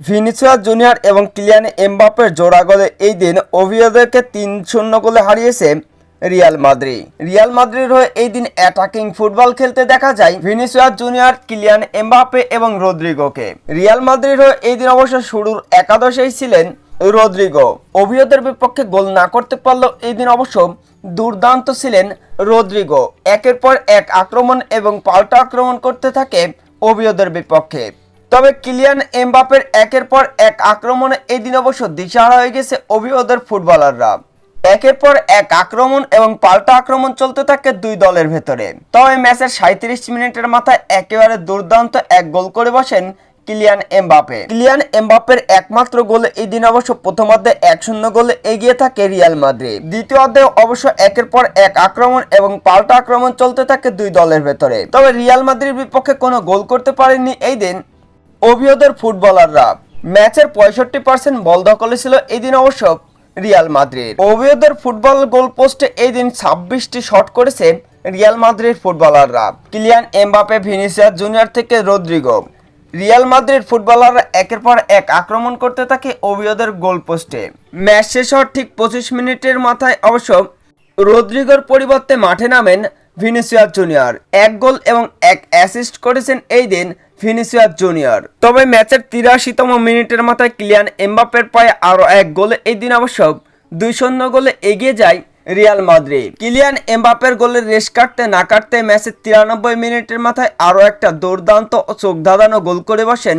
Vinicius junior এবং Kylian এমবাপ্পের জোড়া গোলে এই দিন অভিయోগকে তিন শূন্য গোলে হারিয়েছে রিয়াল মাদ্রি রিয়াল মাদ্রির হয়ে এই দিন অ্যাটাকিং ফুটবল খেলতে দেখা যায় ভিনিসিয়াস জুনিয়র, কিলিয়ান এমবাপে এবং রদ্রিগোকে। রিয়াল মাদ্রির হয়ে এই দিন অবশ্য শুরুর একাদশেই ছিলেন রদ্রিগো। অভিয়দের বিপক্ষে গোল না করতে পারলেও এই দিন অবশ্য দুর্দান্ত ছিলেন রদ্রিগো। একের পর এক আক্রমণ এবং পাল্টা আক্রমণ করতে থাকে অভিয়দের বিপক্ষে। তবে কিলিয়ান এমবাপের একের পর এক আক্রমণে এই দিন অবশ্য দিশাহারা হয়ে গেছে অভিযোগের ফুটবলাররা। একের পর এক আক্রমণ এবং পাল্টা আক্রমণ চলতে থাকে দুই দলের ভেতরে। তবে ম্যাচের সাঁত্রিশ মিনিটের মাথায় একেবারে দুর্দান্ত এক গোল করে বসেন কিলিয়ান এমবাপে কিলিয়ান এমবাপের একমাত্র গোলে এই দিন অবশ্য প্রথমার্ধে এক শূন্য গোলে এগিয়ে থাকে রিয়াল মাদ্রিদ। দ্বিতীয় অর্ধে অবশ্য একের পর এক আক্রমণ এবং পাল্টা আক্রমণ চলতে থাকে দুই দলের ভেতরে। তবে রিয়াল মাদ্রিদের বিপক্ষে কোনো গোল করতে পারেননি এই দিন অভিయోগের ফুটবলাররা। ম্যাচের পঁয়ষট্টি পার্সেন্ট বল দখলে ছিল এই দিন অবশ্য রিয়াল মাদ্রিদ। অভিয়োগের ফুটবল গোল পোস্টে এই দিন ছাব্বিশটি শট করেছে রিয়াল মাদ্রিদ ফুটবলাররা। কিলিয়ান এমবাপে, ভিনিসিয়াস জুনিয়র থেকে রদ্রিগো। রিয়াল মাদ্রিদ ফুটবলাররা একের পর এক আক্রমণ করতে থাকে অভিয়োগের গোল পোস্টে। ম্যাচ শেষ হওয়ার ঠিক পঁচিশ মিনিটের মাথায় অবশ্য রদ্রিগোর পরিবর্তে মাঠে নামেন ভিনিসিয়াস জুনিয়র। এক গোল এবং এক অ্যাসিস্ট করেছেন এই দিন ভিনিসিয়াস জুনিয়র। তবে ম্যাচের তিরাশিতম মিনিটের মাথায় ক্লিয়ান এমবাপ্পের পায়ে আরও এক গোলে এই দিন অবশ্য দুই শূন্য গোলে এগিয়ে যায় রিয়াল মাদ্রিদ। কিলিয়ান এমবাপ্পের গোলের রেশ কাটতে না কাটতে ম্যাচের তিরানব্বই মিনিটের মাথায় আরও একটা দুর্দান্ত ও চোখ ধাঁধানো গোল করে বসেন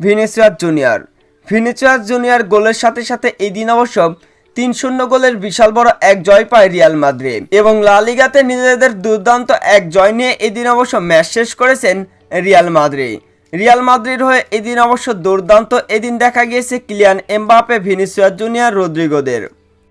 ভিনিসিয়াস জুনিয়র। ভিনিসিয়াস জুনিয়র গোলের সাথে সাথে এই দিন অবশ্য তিন শূন্য গোলের বিশাল বড় এক জয় পায় রিয়াল মাদ্রিদ। এবং লালিগাতে নিজেদের দুর্দান্ত এক জয় নিয়ে এদিন অবশ্য ম্যাচ শেষ করেছেন রিয়াল মাদ্রিদ। রিয়াল মাদ্রিদ হয়ে এদিন অবশ্য দুর্দান্ত এদিন দেখা গিয়েছে ক্লিয়ান এমবাপে ভিনিসিয়া জুনিয়র রদ্রিগোদের।